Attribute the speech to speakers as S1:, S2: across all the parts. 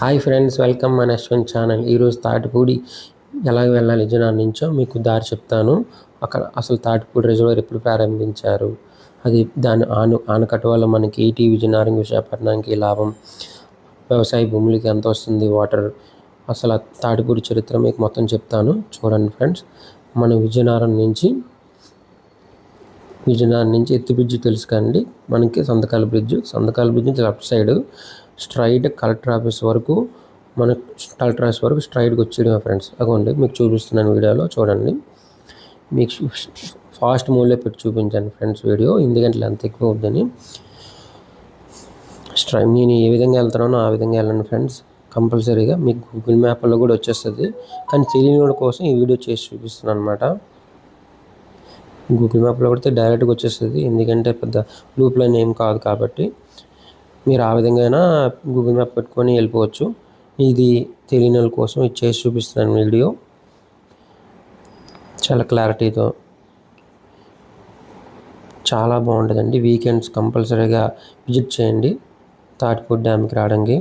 S1: Hi friends welcome మన Ashwan channel. ఈరోజు తాటిపూడి ఎలా వెళ్ళాలి? విజయనగరం నుంచో మీకు దారి చెప్తాను. అక్కడ అసలు తాటిపూడి రిజర్వర్ ఎప్పుడు ప్రారంభించారు? అది దాని ఆను ఆనకట్ట వల్ల మనకి ఈటీ విజయనగరం విశాఖపట్నానికి లాభం. వ్యవసాయ భూములకి ఎంత వస్తుంది? వాటర్ అసలు తాటిపూడి చరిత్ర మీకు మొత్తం చెప్తాను. చూడండి ఫ్రెండ్స్ మన విజయనగరం నుంచి విజయనగరం నుంచి ఎత్తు బ్రిడ్జ్ తెలుసు కండి మనకి సంతకాల బ్రిడ్జ్ సంతకాల బ్రిడ్జ్ నుంచి left side straight collector office వరకు మన కలెక్టర్ ఆఫీస్ వరకు స్ట్రైట్గా వచ్చేయడమే ఫ్రెండ్స్ అగోండి మీకు చూపిస్తున్నాను వీడియోలో చూడండి. మీకు ఫాస్ట్ మోడ్లో పెట్టి చూపించాను ఫ్రెండ్స్ వీడియో. ఎందుకంటే లెంత్ ఎక్కువ అవుద్దని. స్ట్రై నేను ఏ విధంగా వెళ్తున్నానో ఆ విధంగా వెళ్ళండి ఫ్రెండ్స్ కంపల్సరీగా మీకు గూగుల్ మ్యాప్లో కూడా వచ్చేస్తుంది. కానీ తెలియని కోసం ఈ వీడియో చేసి చూపిస్తున్నాను అనమాట గూగుల్ మ్యాప్లో కొడితే డైరెక్ట్గా వచ్చేస్తుంది. ఎందుకంటే పెద్ద లూప్ లైన్ ఏం కాదు కాబట్టి. మీరు ఆ విధంగా అయినా గూగుల్ మ్యాప్ పెట్టుకొని వెళ్ళిపోవచ్చు. ఇది తెలియని వాళ్ళ కోసం ఇది చేసి చూపిస్తున్నాను వీడియో. చాలా క్లారిటీతో. చాలా బాగుంటుందండి. వీకెండ్స్ కంపల్సరీగా విజిట్ చేయండి. తాటిపూడి డ్యామ్కి రావడానికి.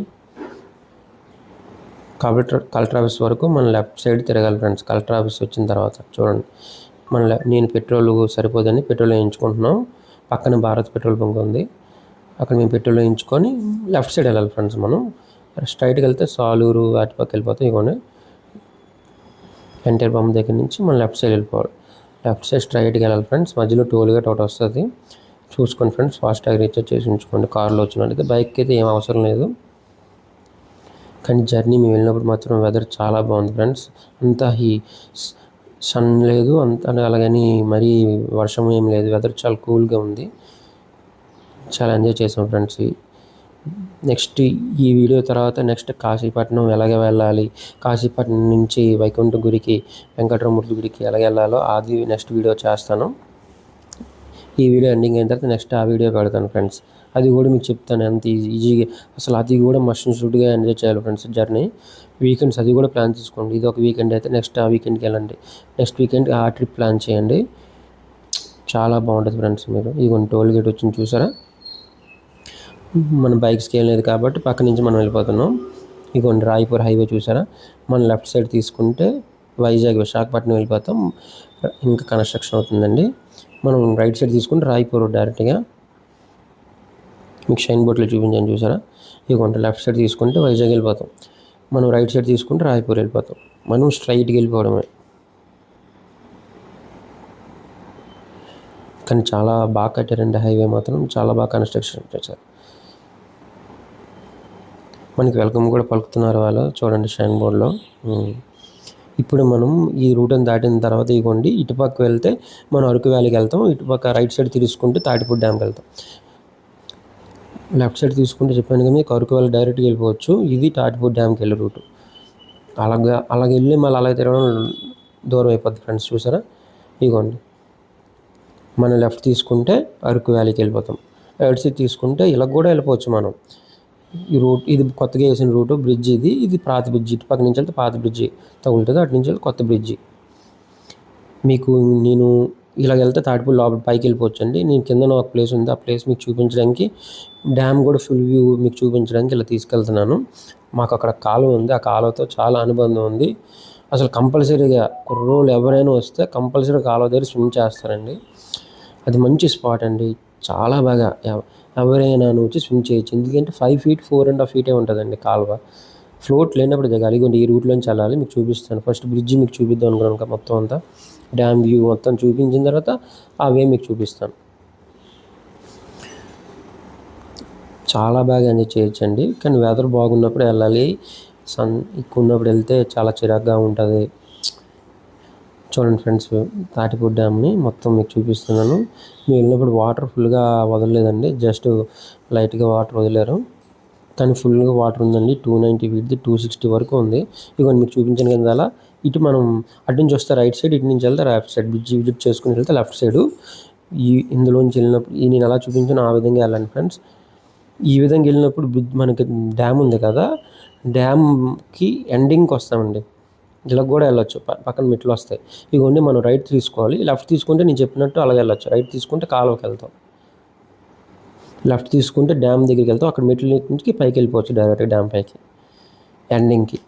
S1: కలెక్టర్ కలెక్టర్ ఆఫీస్ వరకు మన లెఫ్ట్ సైడ్ తిరగాలి ఫ్రెండ్స్. కలెక్టర్ ఆఫీస్ వచ్చిన తర్వాత చూడండి. మన నేను పెట్రోల్ సరిపోదని పెట్రోల్ వేయించుకుంటున్నాం. పక్కన భారత్ పెట్రోల్ బంక్ ఉంది. అక్కడ మేము పెట్రోల్ వేయించుకొని లెఫ్ట్ సైడ్ వెళ్ళాలి ఫ్రెండ్స్ మనం. స్ట్రైట్కి వెళ్తే సాలూరు వాటి వెళ్ళిపోతాం ఇవ్వండి. ఎన్టీఆర్ బొమ్మ దగ్గర నుంచి మనం లెఫ్ట్ సైడ్ వెళ్ళిపోవాలి. లెఫ్ట్ సైడ్ స్ట్రైట్కి వెళ్ళాలి ఫ్రెండ్స్. మధ్యలో టోల్ గేట్ ఒకటి వస్తుంది. చూసుకోండి ఫ్రెండ్స్ ఫాస్ట్గా రీఛార్జ్ చేసి ఉంచుకోండి. కార్లో వచ్చినట్టయితే బైక్కి అయితే ఏం అవసరం లేదు. కానీ జర్నీ మేము వెళ్ళినప్పుడు మాత్రం వెదర్ చాలా బాగుంది ఫ్రెండ్స్. అంతా ఈ సన్ లేదు అంత అలాగని మరీ వర్షం ఏం లేదు. వెదర్ చాలా కూల్గా ఉంది. చాలా ఎంజాయ్ చేసాం ఫ్రెండ్స్ నెక్స్ట్ ఈ వీడియో తర్వాత నెక్స్ట్ కాశీపట్నం ఎలాగ వెళ్ళాలి? కాశీపట్నం నుంచి వైకుంఠ గుడికి వెంకటరమూర్తి గుడికి ఎలాగ వెళ్ళాలో అది నెక్స్ట్ వీడియో చేస్తాను. ఈ వీడియో ఎండింగ్ అయిన తర్వాత నెక్స్ట్ ఆ వీడియో పెడతాను ఫ్రెండ్స్ అది కూడా మీకు చెప్తాను ఎంత ఈజీ ఈజీగా అసలు అది కూడా మస్ట్ షూట్గా ఎంజాయ్ చేయాలి ఫ్రెండ్స్ జర్నీ వీకెండ్స్ అది కూడా ప్లాన్ చేసుకోండి ఇది ఒక వీకెండ్ అయితే నెక్స్ట్ ఆ వీకెండ్కి వెళ్ళండి. నెక్స్ట్ వీకెండ్ ఆ ట్రిప్ ప్లాన్ చేయండి. చాలా బాగుంటుంది ఫ్రెండ్స్ మీరు. ఇదిగోండి టోల్ గేట్ వచ్చింది చూసారా? మన బైక్స్కి వెళ్ళలేదు కాబట్టి పక్క నుంచి మనం వెళ్ళిపోతున్నాం. ఇదిగోండి రాయపూర్ హైవే చూసారా? మనం లెఫ్ట్ సైడ్ తీసుకుంటే వైజాగ్ విశాఖపట్నం వెళ్ళిపోతాం. ఇంకా కన్స్ట్రక్షన్ అవుతుందండి. మనం రైట్ సైడ్ తీసుకుంటే రాయపూర్ డైరెక్ట్గా మీకు షైన్ బోట్లో చూపించాను చూసారా? ఇదిగోండి లెఫ్ట్ సైడ్ తీసుకుంటే వైజాగ్ వెళ్ళిపోతాం. మనం రైట్ సైడ్ తీసుకుంటే రాయపూర్ వెళ్ళిపోతాం. మనం స్ట్రైట్కి వెళ్ళిపోవడమే. కానీ చాలా బాగా కట్టారండి హైవే మాత్రం. చాలా బాగా కన్స్ట్రక్షన్ చేశారు. మనకి వెల్కమ్ కూడా పలుకుతున్నారు వాళ్ళు. చూడండి షైన్ బోర్డ్లో. ఇప్పుడు మనం ఈ రూట్ని దాటిన తర్వాత ఇగోండి ఇటుపక్క వెళ్తే మనం అరకు వ్యాలీకి వెళ్తాం ఇటుపక్క రైట్ సైడ్ తీసుకుంటే తాటిపూడి డ్యామ్కి వెళ్తాం. లెఫ్ట్ సైడ్ తీసుకుంటే చెప్పాను కదా మీకు అరకు వ్యాలీ డైరెక్ట్గా వెళ్ళిపోవచ్చు. ఇది తాటిపూడి డ్యామ్కి వెళ్ళే రూటు. అలాగా అలాగ వెళ్ళి మళ్ళీ అలాగే తిరగడం దూరం అయిపోద్ది ఫ్రెండ్స్ చూసారా? ఇగోండి. మనం లెఫ్ట్ తీసుకుంటే అరకు వ్యాలీకి వెళ్ళిపోతాం. రైట్ సైడ్ తీసుకుంటే ఇలా కూడా వెళ్ళిపోవచ్చు మనం. ఈ రూట్ ఇది కొత్తగా వేసిన రూటు బ్రిడ్జ్ ఇది. ఇది పాత బ్రిడ్జ్ ఇటు పక్క నుంచి వెళ్తే పాత బ్రిడ్జి తగులుతుంది అటు నుంచి వెళ్తే కొత్త బ్రిడ్జి. మీకు నేను ఇలా వెళ్తే తాటిపూడి లోపల పైకి వెళ్ళిపోవచ్చు అండి నేను కింద ఒక ప్లేస్ ఉంది. ఆ ప్లేస్ మీకు చూపించడానికి డ్యామ్ కూడా ఫుల్ వ్యూ మీకు చూపించడానికి ఇలా తీసుకెళ్తున్నాను. మాకు అక్కడ కాలువ ఉంది. ఆ కాలువతో చాలా అనుబంధం ఉంది. అసలు కంపల్సరీగా కుర్రోళ్ళు ఎవరైనా వస్తే కంపల్సరీ కాలువ దగ్గర స్విమ్ చేస్తారండి. అది మంచి స్పాట్ అండి. చాలా బాగా ఎవరైనా వచ్చి స్విమ్ చేయొచ్చు. ఎందుకంటే five feet four and half ఫీటే ఉంటుందండి కాలువ. ఫ్లోట్ లేనప్పుడు దిగాలి ఇగోండి ఈ రూట్లోంచి వెళ్ళాలి మీకు చూపిస్తాను. ఫస్ట్ బ్రిడ్జ్ మీకు చూపిద్దాం అనుకున్నాను మొత్తం అంతా. డ్యామ్ వ్యూ మొత్తం చూపించిన తర్వాత ఆ వే మీకు చూపిస్తాను. చాలా బాగా ఎంజాయ్ చేయొచ్చండి. కానీ వెదర్ బాగున్నప్పుడు వెళ్ళాలి. సన్ ఎక్కువ ఉన్నప్పుడు వెళ్తే చాలా చిరాగ్గా ఉంటుంది. చూడండి ఫ్రెండ్స్ తాటిపూడి డ్యామ్ని మొత్తం మీకు చూపిస్తున్నాను. మీరు వెళ్ళినప్పుడు వాటర్ ఫుల్గా వదలలేదండి జస్ట్ లైట్గా వాటర్ వదిలేరు. కానీ ఫుల్గా వాటర్ ఉందండి టూ నైంటీ ఫీట్ది టూ సిక్స్టీ వరకు ఉంది. ఇదిగోండి మీకు చూపించిన కింద అలా. ఇటు మనం అటు నుంచి వస్తే రైట్ సైడ్ ఇటు నుంచి వెళ్తే లెఫ్ట్ సైడ్ బ్రిడ్జ్ విజిట్ చేసుకుని వెళ్తే లెఫ్ట్ సైడ్. ఈ ఇందులోంచి వెళ్ళినప్పుడు ఈ నేను ఎలా చూపించాను ఆ విధంగా వెళ్ళండి ఫ్రెండ్స్. ఈ విధంగా వెళ్ళినప్పుడు బ్రిడ్జ్ మనకి డ్యామ్ ఉంది కదా డ్యామ్కి ఎండింగ్కి వస్తామండి. ఇలా కూడా వెళ్ళొచ్చు. పక్కన మెట్లు వస్తాయి. ఇవన్నీ మనం రైట్ తీసుకోవాలి. లెఫ్ట్ తీసుకుంటే నేను చెప్పినట్టు అలాగే వెళ్ళొచ్చు. రైట్ తీసుకుంటే కాలువకి వెళ్తాం. లెఫ్ట్ తీసుకుంటే డ్యామ్ దగ్గరికి వెళ్తాం. అక్కడ మెట్ల నుంచి పైకి వెళ్ళిపోవచ్చు డైరెక్ట్గా డ్యామ్ పైకి. ఎండింగ్కి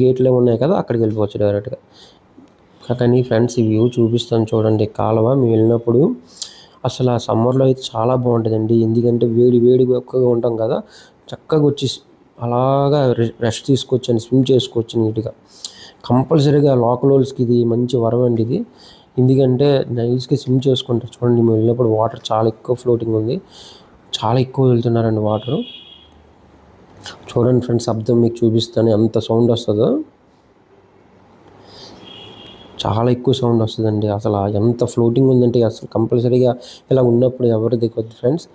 S1: గేట్లు ఉన్నాయి కదా అక్కడికి వెళ్ళిపోవచ్చు డైరెక్ట్గా కానీ ఫ్రెండ్స్ ఈ వ్యూ చూపిస్తాను చూడండి. కాలువ మేము వెళ్ళినప్పుడు అసలు ఆ సమ్మర్లో అయితే చాలా బాగుంటుందండి. ఎందుకంటే వేడి వేడిగా ఎక్కువగా ఉంటాం కదా చక్కగా వచ్చి అలాగా రెస్ట్ తీసుకోవచ్చండి స్విమ్ చేసుకోవచ్చు నీట్గా. కంపల్సరీగా లోకల్ వాళ్ళస్కి ఇది మంచి వరం అండి ఇది. ఎందుకంటే నైల్స్కి స్విమ్ చేసుకుంటారు చూడండి మేము వెళ్ళినప్పుడు వాటర్ చాలా ఎక్కువ ఫ్లోటింగ్ ఉంది. చాలా ఎక్కువ వెళ్తున్నారండి వాటర్ చూడండి ఫ్రెండ్స్ శబ్దం మీకు చూపిస్తాను ఎంత సౌండ్ వస్తుందో. చాలా ఎక్కువ సౌండ్ వస్తుందండి అసలు. ఎంత ఫ్లోటింగ్ ఉందంటే అసలు కంపల్సరీగా ఇలా ఉన్నప్పుడు ఎవరు దిగొద్దు ఫ్రెండ్స్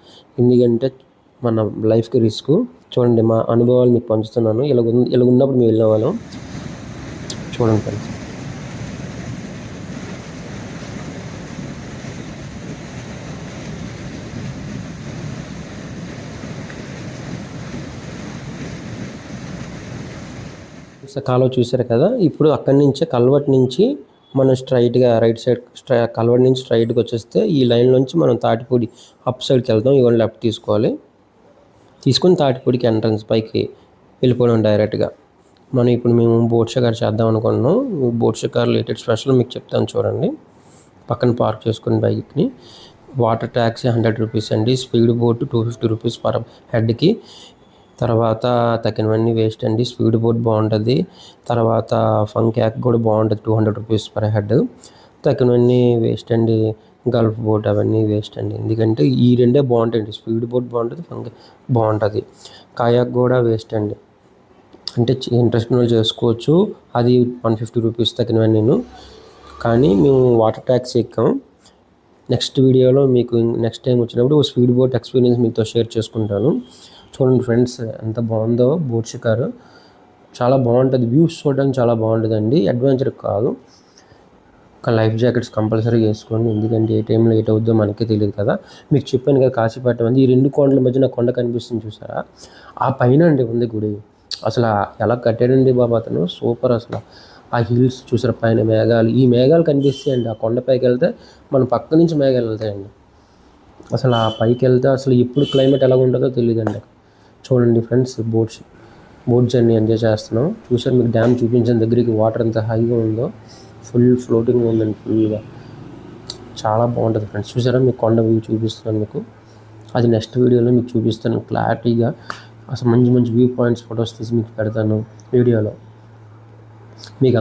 S1: ఎందుకంటే మన లైఫ్కి రిస్క్ చూడండి మా అనుభవాలు మీకు పంచుతున్నాను. ఇలా ఇలా ఉన్నప్పుడు మేము వెళ్ళిన వాళ్ళం. చూడండి ఫ్రెండ్స్ కాలువ చూసారు కదా ఇప్పుడు అక్కడి నుంచే కల్వర్ట్ నుంచి మనం స్ట్రైట్గా రైట్ సైడ్ స్ట్రై కల్వర్ట్ నుంచి స్ట్రైట్గా వచ్చేస్తే ఈ లైన్ నుంచి మనం తాటిపూడి అప్ సైడ్కి వెళ్తాం ఇవన్నీ లెఫ్ట్ తీసుకోవాలి. తీసుకొని తాటిపూడికి ఎంట్రన్స్ పైకి వెళ్ళిపోవడం డైరెక్ట్గా మనం ఇప్పుడు మేము బోట్ షికార్ చేద్దాం అనుకుంటున్నాం. బోట్ షికార్ రిలేటెడ్ స్పెషల్ మీకు చెప్తాను చూడండి. పక్కన పార్క్ చేసుకుని బైక్ని వాటర్ ట్యాక్సీ హండ్రెడ్ రూపీస్ అండి. Speed boat two fifty rupees per హెడ్కి తర్వాత తగినవన్నీ వేస్ట్ అండి. స్పీడ్ బోట్ బాగుంటుంది. తర్వాత ఫన్ క్యాక్ కూడా బాగుంటుంది two hundred rupees per head తగినవన్నీ waste అండి. గల్ఫ్ బోట్ అవన్నీ వేస్ట్ అండి. ఎందుకంటే ఈ రెండే బాగుంటాయండి. స్పీడ్ బోట్ బాగుంటుంది ఫంక్ బాగుంటుంది. కాయాక్ కూడా వేస్ట్ అండి. అంటే ఇంట్రెస్ట్ మీద చేసుకోవచ్చు. అది వన్ ఫిఫ్టీ రూపీస్ తగినవన్నీ నేను. కానీ మేము వాటర్ ట్యాక్సీ ఎక్కాం. నెక్స్ట్ వీడియోలో మీకు నెక్స్ట్ టైం వచ్చినప్పుడు స్పీడ్ బోట్ ఎక్స్పీరియన్స్ మీతో షేర్ చేసుకుంటాను. చూడండి ఫ్రెండ్స్ ఎంత బాగుందో బోట్ షికారు. చాలా బాగుంటుంది. వ్యూస్ చూడడానికి చాలా బాగుంటుందండి. అడ్వెంచర్ కాదు. ఒక లైఫ్ జాకెట్స్ కంపల్సరీ వేసుకోండి. ఎందుకంటే ఏ టైంలో ఎయిట్ అవుద్దో మనకే తెలియదు కదా. మీకు చెప్పాను కదా కాశీపట్నం అంది ఈ రెండు కొండల మధ్య కొండ కనిపిస్తుంది చూసారా? ఆ పైన అండి ఉంది గుడి. అసలు ఎలా కట్టాడండి బాబా అతను? సూపర్ అసలు. ఆ హిల్స్ చూసారు? పైన మేఘాలు. ఈ మేఘాలు కనిపిస్తాయండి. ఆ కొండపైకి వెళ్తే మన పక్క నుంచి మేఘాలు వెళ్తాయండి. అసలు ఆ పైకి వెళ్తే అసలు ఎప్పుడు క్లైమేట్ ఎలా ఉంటుందో తెలియదండి. చూడండి friends boats boat journey enjoy చేస్తున్నాం. చూసారు? మీకు డ్యామ్ చూపించిన దగ్గరికి వాటర్ ఎంత హైగా ఉందో. ఫుల్ ఫ్లోటింగ్ ఉందండి ఫుల్గా. చాలా బాగుంటుంది ఫ్రెండ్స్. చూసారా? మీకు కొండ వ్యూ చూపిస్తున్నాను మీకు. అది నెక్స్ట్ వీడియోలో మీకు చూపిస్తాను క్లారిటీగా. అసలు మంచి మంచి వ్యూ పాయింట్స్ ఫొటోస్ తీసి మీకు పెడతాను వీడియోలో. మీకు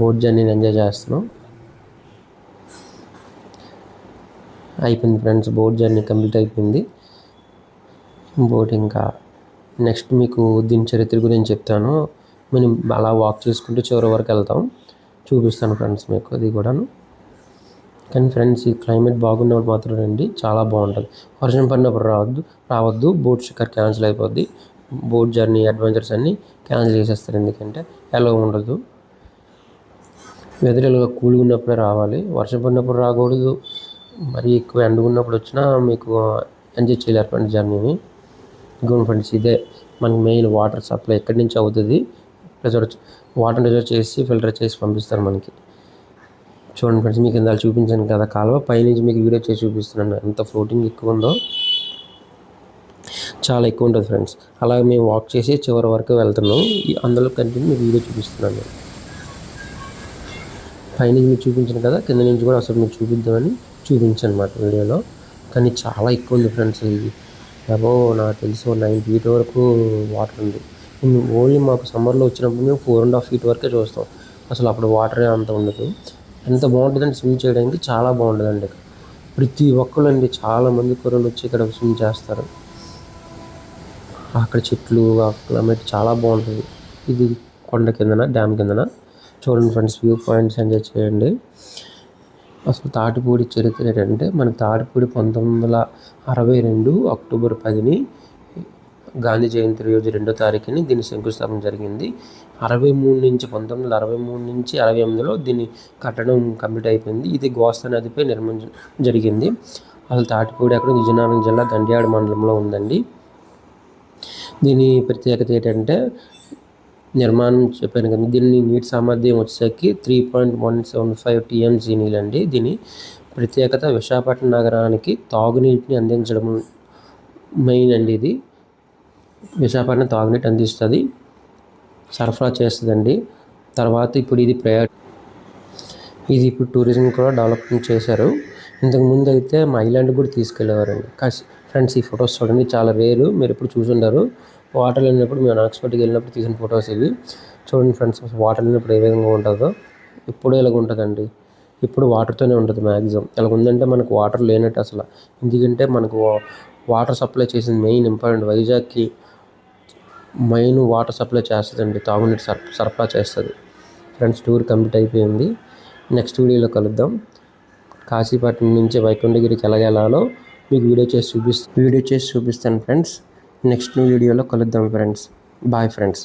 S1: బోట్ జర్నీని ఎంజాయ్ చేస్తున్నాం. అయిపోయింది ఫ్రెండ్స్ బోట్ జర్నీ కంప్లీట్ అయిపోయింది. బోట్ ఇంకా నెక్స్ట్ మీకు దీని చరిత్ర గురించి చెప్తాను. మేము అలా వాక్ చేసుకుంటూ చివరి వరకు వెళ్తాం. చూపిస్తాను ఫ్రెండ్స్ మీకు అది కూడాను. కానీ ఫ్రెండ్స్ ఈ క్లైమేట్ బాగున్నప్పుడు మాత్రం రండి చాలా బాగుంటుంది. వర్షం పడినప్పుడు రావద్దు రావద్దు బోట్ షిక్కర్ క్యాన్సిల్ అయిపోద్ది. బోట్ జర్నీ అడ్వెంచర్స్ అన్నీ క్యాన్సిల్ చేసేస్తారు. ఎందుకంటే ఎలా ఉండదు. వెదర్ ఇలా కూల్గా ఉన్నప్పుడే రావాలి. వర్షం పడినప్పుడు రాకూడదు. మరీ ఎక్కువ ఎండగున్నప్పుడు వచ్చినా మీకు ఎంజాయ్ చేయలేరు ఫ్రెండ్స్ జర్నీని. ఇంకోటి ఫ్రెండ్స్ ఇదే మనకి మెయిన్ వాటర్ సప్లై. ఎక్కడి నుంచి అవుతుంది? రిజర్వ్ వాటర్ రిజర్వ్ చేసి ఫిల్టర్ చేసి పంపిస్తారు మనకి. చూడండి ఫ్రెండ్స్ మీకు ఇందాక చూపించాను కదా కాలువ. పైనుంచి మీకు వీడియో చేసి చూపిస్తున్నాను. ఎంత ఫ్లోటింగ్ ఎక్కువ ఉందో చాలా ఎక్కువ ఉంటుంది ఫ్రెండ్స్. అలాగే మేము వాక్ చేసి చివరి వరకు వెళ్తున్నాం. అందులో కంటిన్యూ మీకు వీడియో చూపిస్తున్నాను. పైనుంచి మీకు చూపించాను కదా కింద నుంచి కూడా అసలు మీకు చూపిద్దామని చూపించాను అనమాట వీడియోలో. కానీ చాలా ఎక్కువ ఉంది ఫ్రెండ్స్ ఇది. అబో నాకు తెలిసి నైన్ ఫీట్ వరకు వాటర్ ఉంది. ఓన్లీ మాకు సమ్మర్లో వచ్చినప్పుడు మేము ఫోర్ అండ్ హాఫ్ ఫీట్ వరకే చూస్తాం. అసలు అప్పుడు వాటరే అంత ఉండదు. ఎంత బాగుంటుందంటే స్విమ్ చేయడానికి చాలా బాగుంటుందండి ప్రతి ఒక్కరు అండి చాలామంది కూరలు వచ్చి ఇక్కడ స్విమ్ చేస్తారు. అక్కడ చెట్లు ఆ క్లైమేట్ చాలా బాగుంటుంది. ఇది కొండ కిందన డ్యామ్ కిందన. చూడండి ఫ్రెండ్స్ వ్యూ పాయింట్స్ ఎంజాయ్ చేయండి. అసలు తాటిపూడి చరిత్ర ఏంటంటే మన తాటిపూడి పంతొమ్మిది వందల అరవై రెండు అక్టోబర్ పదిని గాంధీ జయంతి రోజు రెండో తారీఖుని దీని శంకుస్థాపన జరిగింది. అరవై మూడు నుంచి పంతొమ్మిది వందల అరవై మూడు నుంచి అరవై ఎనిమిదిలో దీన్ని కట్టడం కంప్లీట్ అయిపోయింది. ఇది గోస్తా నదిపై నిర్మించడం జరిగింది. అసలు తాటిపూడి అక్కడ విజయనగరం జిల్లా గండియాడ మండలంలో ఉందండి. దీని ప్రత్యేకత ఏంటంటే నిర్మాణం చెప్పాను కదా దీన్ని నీటి సామర్థ్యం వచ్చేసరికి three point one seven five TMC నీళ్ళండి. దీని ప్రత్యేకత విశాఖపట్నం నగరానికి తాగునీటిని అందించడం మెయిన్ అండి ఇది. విశాఖపట్నం తాగునీటి అందిస్తుంది. సరఫరా చేస్తుందండి. తర్వాత ఇప్పుడు ఇది ప్రయా ఇది ఇప్పుడు టూరిజం కూడా డెవలప్మెంట్ చేశారు. ఇంతకుముందు అయితే మా ఐలాండ్ కూడా తీసుకెళ్ళేవారండి కాసి ఫ్రెండ్స్ ఈ ఫొటోస్ చూడండి. చాలా వేరు మీరు ఎప్పుడు చూసుంటారు వాటర్ వెళ్ళినప్పుడు మేము అన్ఎక్స్పెక్ట్గా వెళ్ళినప్పుడు తీసిన ఫొటోస్ ఇవి. చూడండి ఫ్రెండ్స్ వాటర్ వెళ్ళినప్పుడు ఏ విధంగా ఉంటుందో. ఇప్పుడు ఇలాగ ఉంటుందండి? ఇప్పుడు వాటర్తోనే ఉంటుంది మ్యాక్సిమం ఇలా ఉందంటే మనకు వాటర్ లేనట్టు అసలు. ఎందుకంటే మనకు వాటర్ సప్లై చేసింది మెయిన్ ఇంపార్టెంట్ వైజాగ్కి. మెయిన్ వాటర్ సప్లై చేస్తుందండి తాగునీటి సర్ సరఫరా చేస్తుంది. ఫ్రెండ్స్ టూర్ కంప్లీట్ అయిపోయింది. నెక్స్ట్ వీడియోలో కలుద్దాం. కాశీపట్నం నుంచి వైకుంఠగిరికి ఎలా వెళ్ళాలో మీకు వీడియో చేసి చూపిస్తాను వీడియో చేసి చూపిస్తాను ఫ్రెండ్స్. నెక్స్ట్ వీడియోలో కలుద్దాం ఫ్రెండ్స్. Bye friends.